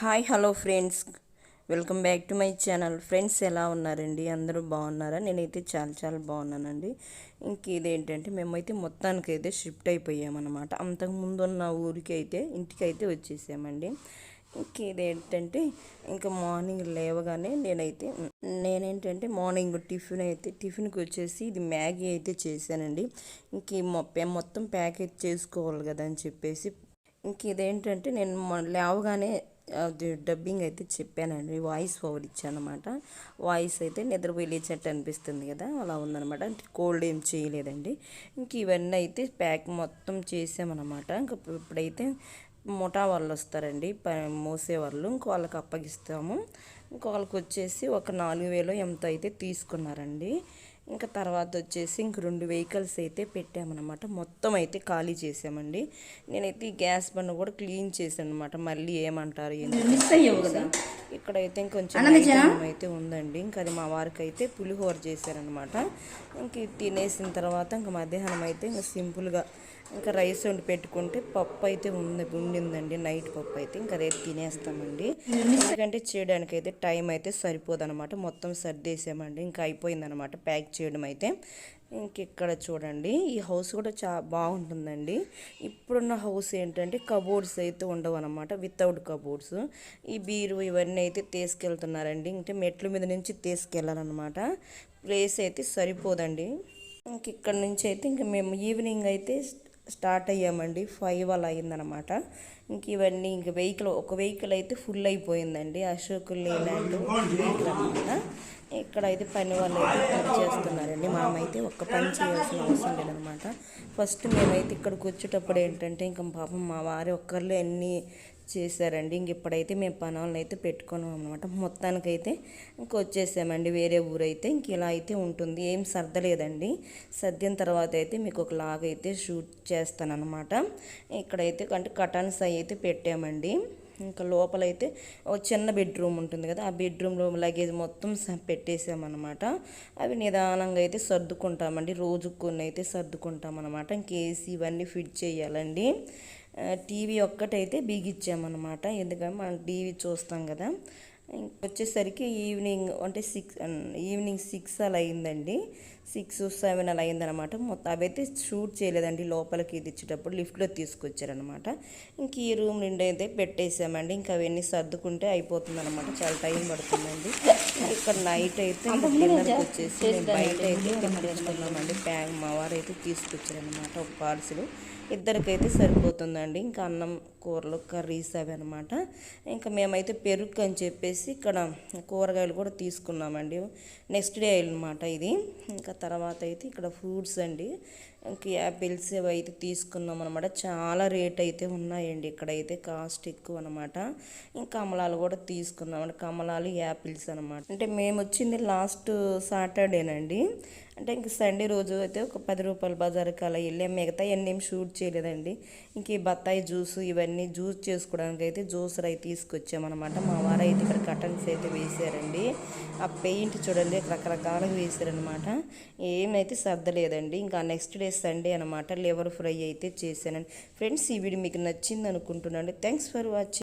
Hi hello friends. Welcome back to my channel. Friends ఎలా ఉన్నారండి? అందరూ బాగున్నారా? నేనైతే చాలా చాలా బాగున్నానండి. ఇంక ఇదేంటంటే మేమైతే మొత్తానికైతే షిఫ్ట్ అయిపోయామన్నమాట. అంతకుముందు ఉన్న ఊరికి అయితే ఇంటికి అయితే వచ్చేసామండి. ఇంక ఇదేంటంటే ఇంకా మార్నింగ్ లేవగానే నేనైతే నేనేంటంటే మార్నింగ్ టిఫిన్ అయితే టిఫిన్కి వచ్చేసి ఇది మ్యాగీ అయితే చేశానండి. ఇంక మొత్తం ప్యాకేజ్ చేసుకోవాలి కదా అని చెప్పేసి. ఇంక ఇదేంటంటే నేను లేవగానే డబ్బింగ్ అయితే చెప్పానండి. Voice over ఇచ్చానమాట. వాయిస్ అయితే నిద్రపోయి లేచినట్టు అనిపిస్తుంది కదా అలా ఉందన్నమాట. అంటే కోల్డ్ ఏం చేయలేదండి. ఇంక ఇవన్నీ అయితే ప్యాక్ మొత్తం చేసామన్నమాట. ఇంక ఇప్పుడైతే ముఠా వాళ్ళు వస్తారండి. ప మోసేవాళ్ళు ఇంకో వాళ్ళకి అప్పగిస్తాము. ఇంకో వాళ్ళకి వచ్చేసి ఒక నాలుగు వేలు ఎంత అయితే తీసుకున్నారండి. ఇంకా తర్వాత వచ్చేసి ఇంక రెండు వెహికల్స్ అయితే పెట్టామన్నమాట. మొత్తం అయితే ఖాళీ చేసామండి. నేనైతే ఈ గ్యాస్ బండ్ కూడా క్లీన్ చేశాను అనమాట మళ్ళీ ఏమంటారు ఇక్కడైతే ఇంకొంచెం అయితే ఉందండి. ఇంకా అది మా వారికి అయితే పులిహోర చేశారనమాట ఇంక తినేసిన తర్వాత ఇంకా మధ్యాహ్నం అయితే ఇంకా సింపుల్గా ఇంకా రైస్ వండి పెట్టుకుంటే పప్పు అయితే ఉంది ఉండిందండి నైట్ పప్పు అయితే ఇంకా రేపు తినేస్తామండి. ఎందుకంటే చేయడానికి అయితే టైం అయితే సరిపోదన్నమాట. మొత్తం సర్దేసామండి. ఇంకా అయిపోయిందనమాట ప్యాక్ చేయడం అయితే. ఇంక ఇక్కడ చూడండి ఈ హౌస్ కూడా చా బాగుంటుందండి. ఇప్పుడున్న హౌస్ ఏంటంటే కబోర్డ్స్ అయితే ఉండవు అనమాట వితౌట్ కబోర్డ్స్ ఈ బీరు ఇవన్నీ అయితే తీసుకెళ్తున్నారండి. అంటే మెట్ల మీద నుంచి తీసుకెళ్ళాలన్నమాట. ప్లేస్ అయితే సరిపోదండి. ఇంక ఇక్కడ నుంచి అయితే ఇంక మేము ఈవినింగ్ అయితే స్టార్ట్ అయ్యామండి. ఫైవ్ అలా అయిందనమాట ఇంక ఇవన్నీ ఇంక వెహికల్ ఒక వెహికల్ అయితే ఫుల్ అయిపోయిందండి. అశోక్ లేలాండ్ వెహికల్ అనమాట ఇక్కడ అయితే పని వాళ్ళు అయితే పని చేస్తున్నారండి. మనమైతే ఒక్క పని చేయాల్సిన అవసరం లేదనమాట ఫస్ట్ మేమైతే ఇక్కడికి వచ్చేటప్పుడు ఏంటంటే ఇంకా పాపం మా వారి ఒక్కర్లే అన్నీ చేశారండి. ఇంక ఇప్పుడైతే మేము పనులను అయితే పెట్టుకున్నాం అనమాట మొత్తానికైతే ఇంక వచ్చేసామండి వేరే ఊరైతే. ఇంక ఇలా అయితే ఉంటుంది. ఏం సర్దలేదండి. సర్దిన తర్వాత అయితే మీకు ఒక లాగ్ అయితే షూట్ చేస్తానమాట ఇక్కడైతే అంటే కటన్స్ అవి అయితే పెట్టామండి. ఇంకా లోపలైతే ఒక చిన్న బెడ్రూమ్ ఉంటుంది కదా ఆ బెడ్రూమ్లో లగేజ్ మొత్తం స- పెట్టేసామన్నమాట. అవి నిదానంగా అయితే సర్దుకుంటామండి. రోజు కొన్ని అయితే సర్దుకుంటామన్నమాట ఇంకేసి ఇవన్నీ ఫిట్ చేయాలండి. టీవీ ఒక్కటైతే బిగిచ్చామన్నమాట. ఎందుకంటే మనం టీవీ చూస్తాం కదా. వచ్చేసరికి ఈవినింగ్ అంటే సిక్స్ ఈవినింగ్ సిక్స్ అలా అయిందండి సిక్స్ సెవెన్ అలా అయిందనమాట మొత్తం అవైతే షూట్ చేయలేదండి. లోపలికి ఇది ఇచ్చేటప్పుడు లిఫ్ట్లో తీసుకొచ్చారనమాట ఇంక ఈ రూమ్ నిండా అయితే పెట్టేసామండి. ఇంకా అవన్నీ సర్దుకుంటే అయిపోతుంది అనమాట చాలా టైం పడుతుందండి. ఇంక ఇక్కడ నైట్ అయితే డిన్నర్కి వచ్చేసి బయట అయితే తెప్పించుకున్నామండి. ప్యాక్ మా వారు అయితే తీసుకొచ్చారనమాట ఒక పార్సిల్. ఇద్దరికైతే సరిపోతుందండి. ఇంకా అన్నం కూరలు కర్రీస్ అవి అనమాట ఇంకా మేమైతే పెరుగు అని చెప్పేసి ఇక్కడ కూరగాయలు కూడా తీసుకున్నామండి. నెక్స్ట్ డే అనమాట ఇది. ఇంకా తర్వాత అయితే ఇక్కడ ఫ్రూట్స్ అండి. యాపిల్స్ అవి అయితే తీసుకున్నాం అనమాట చాలా రేట్ అయితే ఉన్నాయండి. ఇక్కడైతే కాస్ట్ ఎక్కువ అనమాట ఇంకా కమలాలు కూడా తీసుకున్నాం కమలాలు యాపిల్స్ అనమాట అంటే మేము వచ్చింది లాస్ట్ సాటర్డేనండి. అంటే ఇంక సండే రోజు అయితే ఒక పది రూపాయల బజార్కి అలా వెళ్ళాం. మిగతా అన్నీ షూట్ చేయలేదండి. ఇంక ఈ బత్తాయి జ్యూస్ ఇవన్నీ జ్యూస్ చేసుకోవడానికి అయితే జ్యూసర్ అయితే తీసుకొచ్చామన్నమాట. మా వారు అయితే ఇక్కడ కటన్స్ అయితే వేసారండి. ఆ పెయింట్ చూడండి రకరకాలుగా వేసారనమాట ఏమైతే సర్దలేదండి. ఇంకా నెక్స్ట్ డే సండే అనమాట లివర్ ఫ్రై అయితే చేశానండి ఫ్రెండ్స్ ఈ వీడియో మీకు నచ్చింది అనుకుంటున్నాను థ్యాంక్స్ ఫర్ వాచింగ్